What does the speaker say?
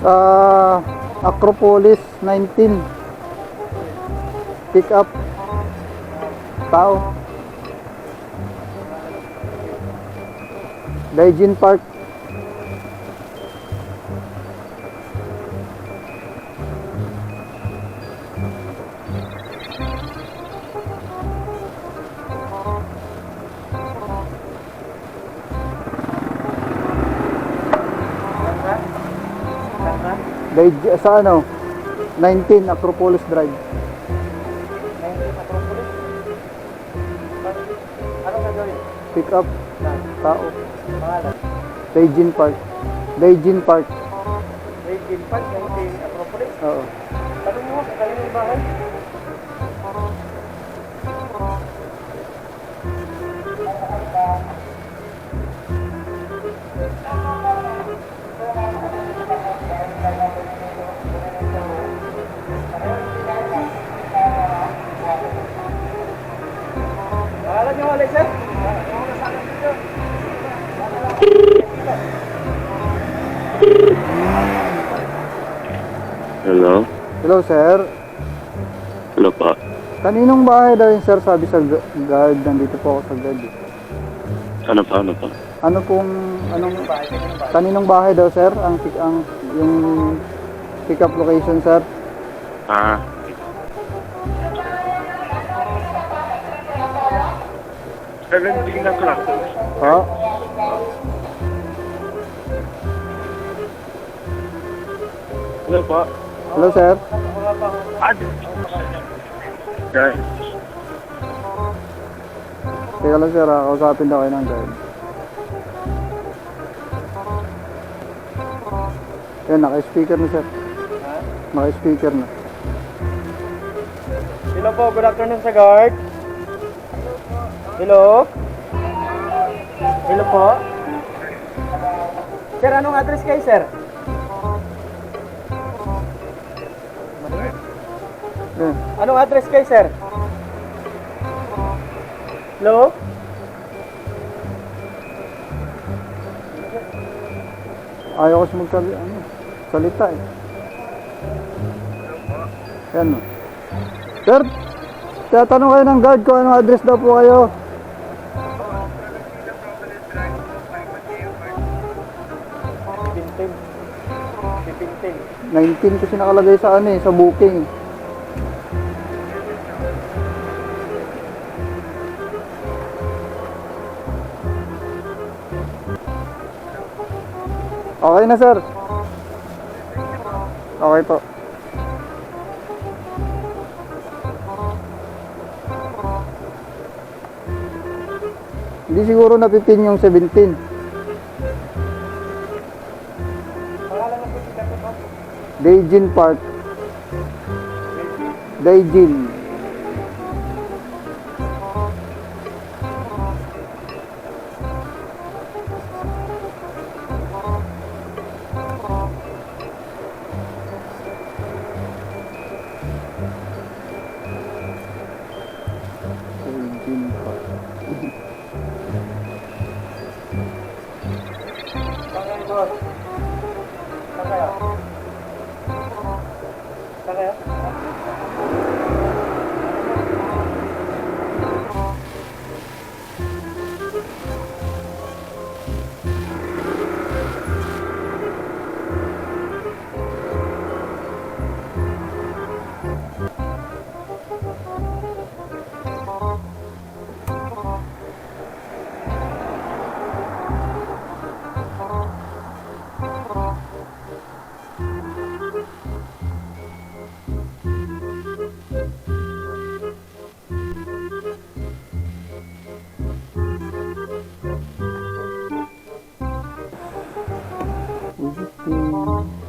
Sa Acropolis 19. Pick up. Tao. Daijin Park. Daij sa ano? 19 Acropolis Drive. Ano gagawin? Pick up. Tao. Pangalan? Daijin Park. Daijin Park. Regin Park, yung kay Acropolis. Oo. Tanong mo, kayo yung bahay? Hello? Hello sir. Hello po. Kaninong bahay daw yun sir? Sabi sa gu- guard. Nandito po ako sa guard. eh. Ano pa, ano pa? Ano pong anong kaninong bahay daw sir? Ang pick ang yung pick up location sir. Ah, Seventeen o'clock. Ha? Hello po. Hello sir. Ah, Guys, Teka lang sir, ah. kausapin daw kayo ng guard. Yan, naka-speaker na sir. Naka-speaker na. Hello po, good afternoon sa guard. Hello? Hello po? Sir, anong address kayo, sir? Yan. Anong address kayo, sir? Hello? Ayaw kasi magsabi, ano, salita eh. Yan. Sir, tatanong kayo ng guard kung anong address daw po kayo. 19 kasi nakalagay sa ano eh, sa booking. Okay na sir. Okay po. Hindi siguro napitin yung 17. Daijin Park. Daijin. Daijin Park. Saan kayo, Yeah. Kayo? Ulitin.